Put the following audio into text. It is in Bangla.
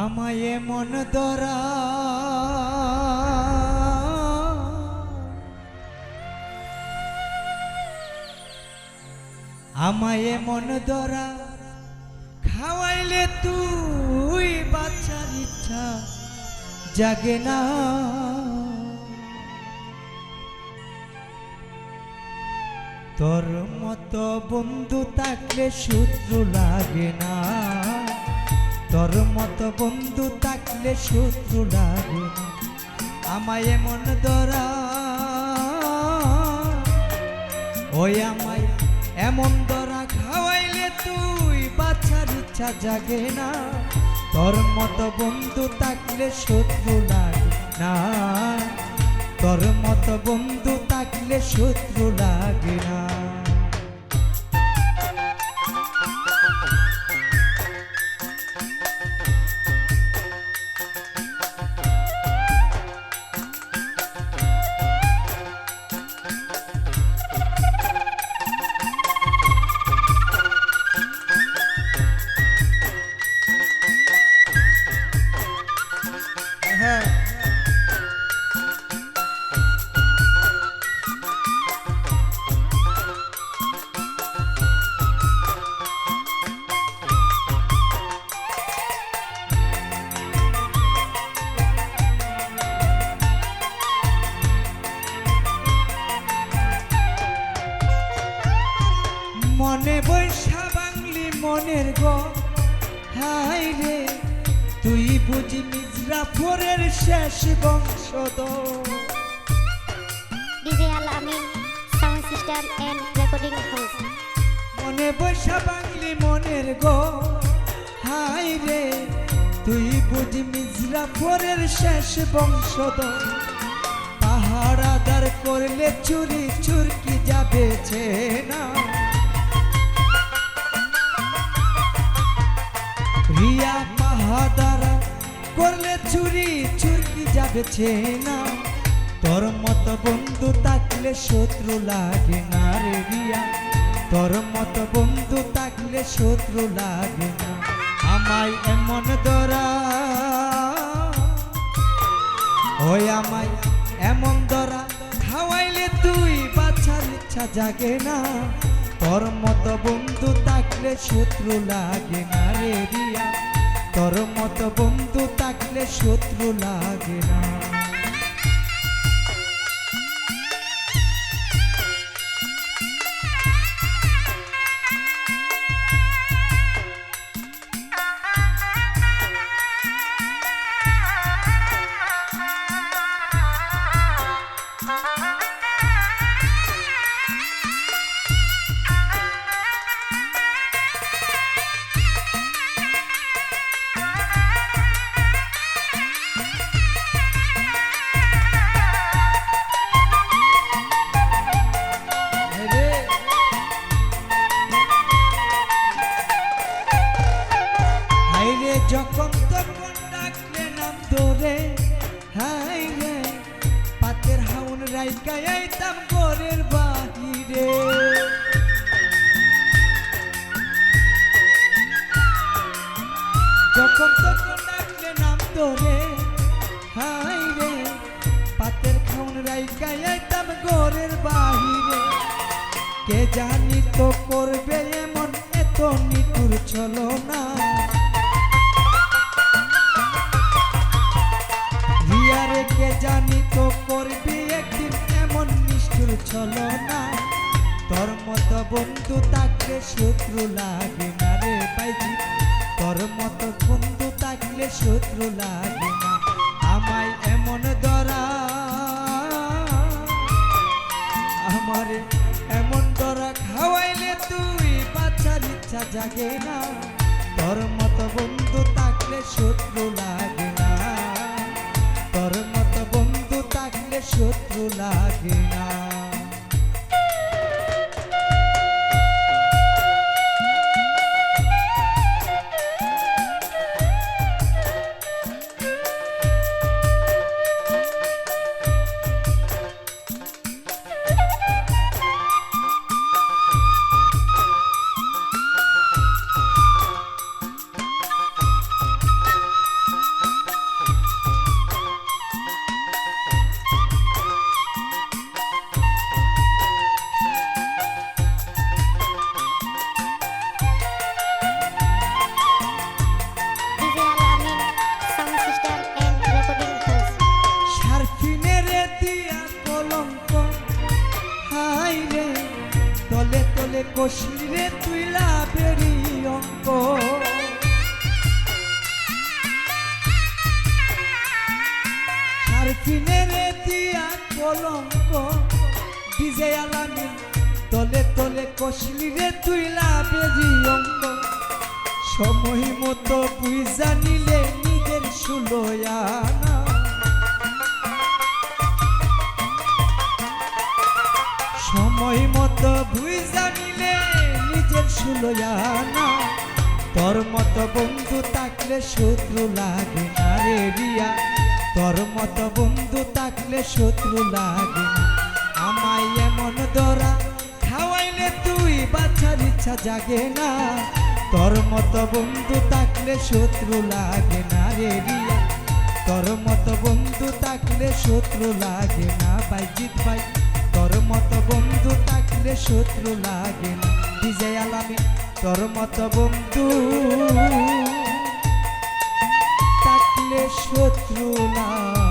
আমায় মন দরা আমায় মন দরা খাওয়াইলে তুই বাচ্চার ইচ্ছা জাগে না। তোর মতো বন্ধু থাকলে শত্রু লাগে না। তোর মতো বন্ধু থাকলে শত্রু লাগে আমায় এমন ধরা, ওই আমায় এমন ধরা খাওয়াইলে তুই বাচ্চার ইচ্ছা জাগে না। তোর মতো বন্ধু থাকলে শত্রু লাগে না। তোর মতো বন্ধু থাকলে শত্রু লাগে না। বুঝি মিজরাপুরের শেষ বংশধর। DJ Al Amin, sound system and recording house. মনে বৈশা বাংলি মনের গো। হাই রে তুই বুঝি মিজরাপুরের শেষ বংশধর। পাহাড় আদার করলে চুরি চুরকি যাবে না। রিয়া পাহাদারা করলে চুরি চুরি যাবে না তোর মত বন্ধু থাকলে শত্রু লাগে না রে রিয়া। তোর মত বন্ধু থাকলে শত্রু লাগে না। আমায় এমন দরা ওই আমায় এমন দরা খাওয়াইলে তুই বাচ্চার ইচ্ছা জাগে না। তোর মতো বন্ধু থাকলে শত্রু লাগে না রে রিয়া। তোর মতো বন্ধু থাকলে শত্রু লাগে না। আইতাম ঘরের বাহিরে। কে জানি তো করবে এমন এত নিটুর চলো না রিয়ারে কে জানি তো করবি একদিন এমন নিষ্ঠুর চলো না তোর মতো বন্ধু থাকলে শত্রু লাগে না রে বাইজি তোর মতো বন্ধু থাকলে শত্রু লাগে জাগে না। তোর মতো বন্ধু থাকলে শত্রু লাগে না। তোর মতো বন্ধু থাকলে শত্রু লাগে না। কষলি রে তুই লাভেরই অঙ্ক। সারফিনে রে দিয়া কলঙ্ক। ডিজে আলামি তলে তলে কষলি রে তুই লাভেরই অঙ্ক। সময় মতো তুই জানিলে নিজের সুলয়ানা সময় নিজের সুলয়ানা তোর মতো বন্ধু থাকলে শত্রু লাগে না রে রিয়া। তোর মতো বন্ধু থাকলে শত্রু লাগে না। আমায় এমন দরা খাওয়াইলে তুই বাচ্চার ইচ্ছা জাগে না। তোর মতো বন্ধু থাকলে শত্রু লাগে না রে রিয়া। তোর মতো বন্ধু থাকলে শত্রু লাগে না বাইজিৎ ভাই। শত্রু লাগে না আলামী তোর মতো বন্ধু। থাকলে শত্রু লাগে